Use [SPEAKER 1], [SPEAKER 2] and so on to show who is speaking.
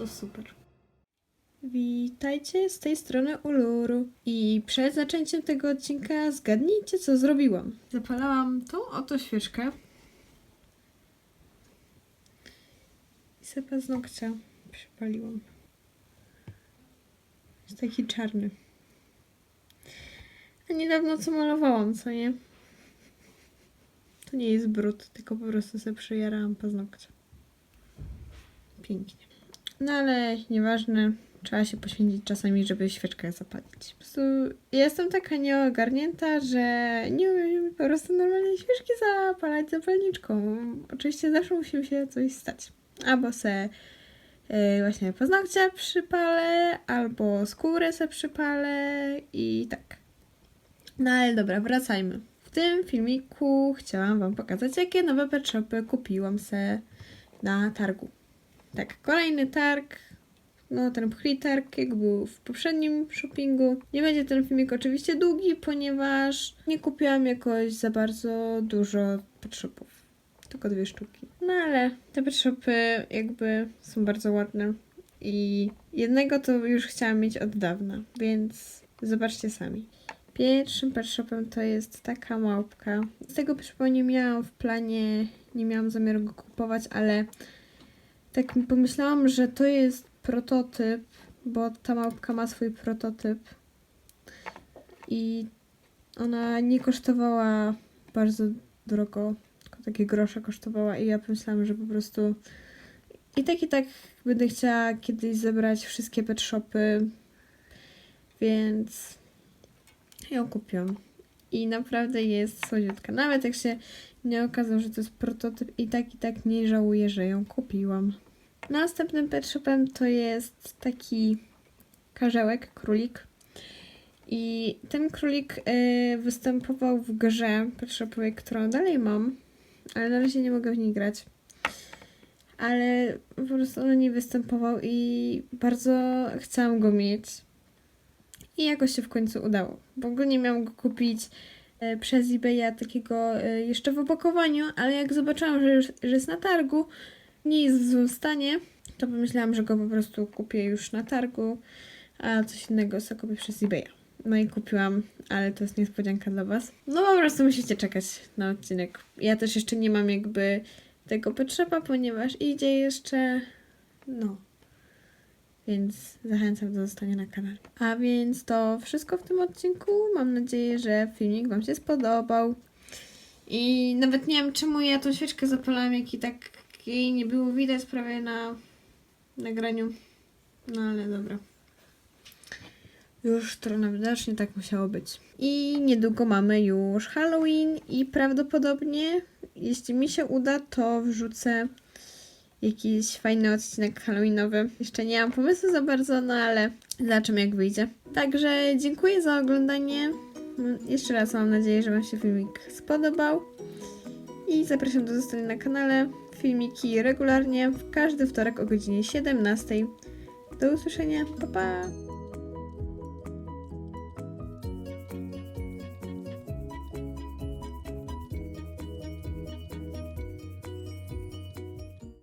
[SPEAKER 1] to super. Witajcie z tej strony Uluru. I przed zaczęciem tego odcinka zgadnijcie, co zrobiłam. Zapalałam tą oto świeczkę. I sobie paznokcia przypaliłam. Jest taki czarny. A niedawno co malowałam, co nie? To nie jest brud, tylko po prostu sobie przyjarałam paznokcie. Pięknie. No ale nieważne, trzeba się poświęcić czasami, żeby świeczkę zapalić. Po prostu jestem taka nieogarnięta, że nie umiem po prostu normalnie świeczki zapalać zapalniczką. Oczywiście zawsze musi się coś stać. Albo se y, właśnie paznokcia przypalę, albo skórę se przypalę i tak. No ale dobra, wracajmy. W tym filmiku chciałam Wam pokazać, jakie nowe pet kupiłam se na targu. Tak, kolejny targ. No, ten pchli targ, jak był w poprzednim shoppingu. Nie będzie ten filmik oczywiście długi, ponieważ nie kupiłam jakoś za bardzo dużo shopów. Tylko dwie sztuki. No ale te shopy jakby są bardzo ładne. I jednego to już chciałam mieć od dawna, więc zobaczcie sami. Pierwszym pet shopem to jest taka małpka. Z tego pet shopu nie miałam w planie, nie miałam zamiaru go kupować, ale tak mi pomyślałam, że to jest prototyp, bo ta małpka ma swój prototyp. I ona nie kosztowała bardzo drogo, tylko takie grosze kosztowała i ja pomyślałam, że po prostu i tak i tak będę chciała kiedyś zebrać wszystkie pet shopy, więc ją kupiłam. I naprawdę jest słodziutka. Nawet jak się nie okazało, że to jest prototyp i tak i tak nie żałuję, że ją kupiłam. Następnym pet shopem to jest taki karzełek, królik. I ten królik y, występował w grze pet shopowej, którą dalej mam, ale na razie nie mogę w niej grać. Ale po prostu on nie występował i bardzo chciałam go mieć. I jakoś się w końcu udało, bo ogólnie miałam go kupić e, przez eBaya takiego e, jeszcze w opakowaniu, ale jak zobaczyłam, że, już, że jest na targu, nie jest w złym stanie, to pomyślałam, że go po prostu kupię już na targu, a coś innego sobie kupię przez eBaya. No i kupiłam, ale to jest niespodzianka dla Was. No po prostu musicie czekać na odcinek. Ja też jeszcze nie mam jakby tego potrzeba, ponieważ idzie jeszcze, no, więc zachęcam do zostania na kanale. A więc to wszystko w tym odcinku. Mam nadzieję, że filmik Wam się spodobał. I nawet nie wiem, czemu ja tą świeczkę zapalałam, jak i tak jej nie było widać prawie na nagraniu. No ale dobra. Już to najwidoczniej tak musiało być. I niedługo mamy już Halloween i prawdopodobnie, jeśli mi się uda, to wrzucę jakiś fajny odcinek halloweenowy. Jeszcze nie mam pomysłu za bardzo, no ale zobaczymy jak wyjdzie. Także dziękuję za oglądanie. Jeszcze raz mam nadzieję, że Wam się filmik spodobał. I zapraszam do zostania na kanale. Filmiki regularnie w każdy wtorek o godzinie 17. Do usłyszenia. Pa pa!